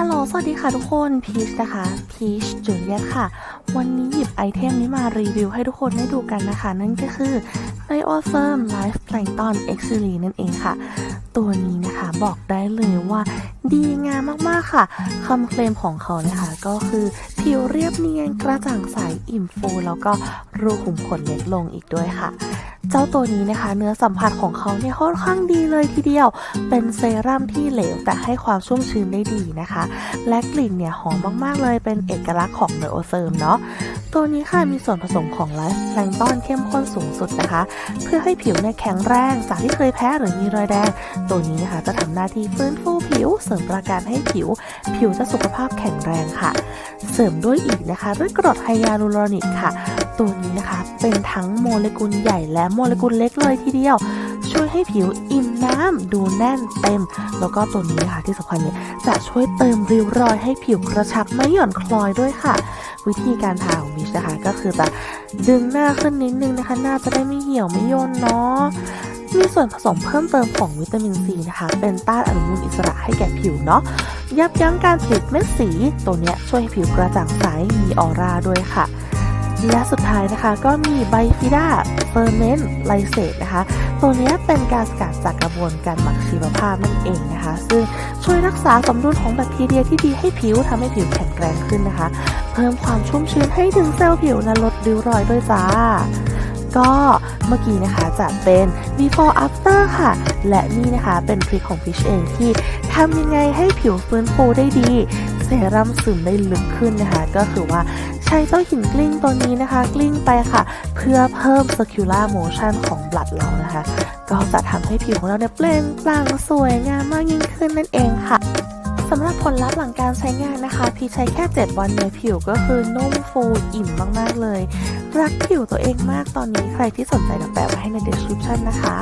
ฮัลโหล สวัสดีค่ะทุกคนพีชนะคะพีชจูเลียตค่ะ วันนี้หยิบไอเทมนี้มารีวิวให้ทุกคนได้ดูกันนะคะ นั่นก็คือ b i o f i r m Life Plankton x i l i นั่นเองค่ะ ตัวนี้นะคะบอกได้เลยว่าดีงามมากๆค่ะคำเคลมของเขานะคะ ก็คือผิวเรียบเนียนกระจ่างใสอิ่มฟู แล้วก็รูขุมขนเล็กลงอีกด้วยค่ะ เจ้าตัวนี้นะคะ เนื้อสัมผัสของเขาเนี่ยค่อนข้างดีเลยทีเดียว เป็นเซรั่มที่เหลวแต่ให้ความชุ่มชื้นได้ดีนะคะ และกลิ่นเนี่ยหอมมากๆเลยเป็นเอกลักษณ์ของเนโอเซิร์มเนาะตัวนี้ค่ะมีส่วนผสมของไลฟ์แพลงต้อนเข้มข้นสูงสุดนะคะ เพื่อให้ผิวเนี่ยแข็งแรงจากที่เคยแพ้หรือมีรอยแดง ตัวนี้นะคะจะทำหน้าที่ฟื้นฟูผิว เสริมประการให้ผิว ผิวจะสุขภาพแข็งแรงค่ะ เสริมด้วยอีกนะคะ ด้วยกรดไฮยาลูรอนิกค่ะ ตัวนี้นะคะ เป็นทั้งโมเลกุลใหญ่และโมเลกุลเล็กเลยทีเดียว ช่วยให้ผิวอิ่มน้ำดูแน่นเต็ม แล้วก็ตัวนี้นะคะที่สำคัญเนี่ยจะช่วยเติมริ้วรอยให้ผิวกระชับไม่หย่อนคล้อยด้วยค่ะ วิธีการทาของมิชนะคะก็คือจะดึงหน้าขึ้นนิดนึงนะคะ หน้าจะได้ไม่เหี่ยวไม่ย่นเนาะมีส่วนผสมเพิ่มเติมของวิตามินซีนะคะ เป็นต้านอนุมูลอิสระให้แก่ผิวเนาะ ยับยั้งการผลิตเม็ดสี ตัวเนี้ยช่วยให้ผิวกระจ่างใส มีออร่าด้วยค่ะ และสุดท้ายนะคะก็มีไบฟิด้าเฟอร์เมนต์ไลเซตนะคะ ตัวนี้เป็นการสกัดจากกระบวนการหมักชีวภาพนั่นเองนะคะ ซึ่งช่วยรักษาสมดุลของแบคทีเรียที่ดีให้ผิวทำให้ผิวแข็งแรงขึ้นนะคะ เพิ่มความชุ่มชื้นให้ถึงเซลล์ผิวและลดริ้วรอยด้วยจ้าก็เมื่อกี้นะคะจะเป็น before after ค่ะ และนี่นะคะเป็นทริคของพิชเองที่ทำยังไงให้ผิวฟื้นฟูได้ดี เซรั่มซึมได้ลึกขึ้นนะคะ ก็คือว่า ใช้เจ้าหินกลิ้งตัวนี้นะคะ กลิ้งไปค่ะ เพื่อเพิ่ม circular motion ของบลัดเรานะคะ ก็จะทำให้ผิวของเราเนี่ยเปล่งปลั่งสวยงามมากยิ่งขึ้นนั่นเองค่ะสำหรับผลลัพธ์หลังการใช้งานนะคะ พี่ใช้แค่ 7 วันเนี่ยผิวก็คือนุ่มฟูอิ่มมาก ๆ เลย รักผิวตัวเองมากตอนนี้ใครที่สนใจเดี๋ยวแปะไว้ให้ใน description นะคะ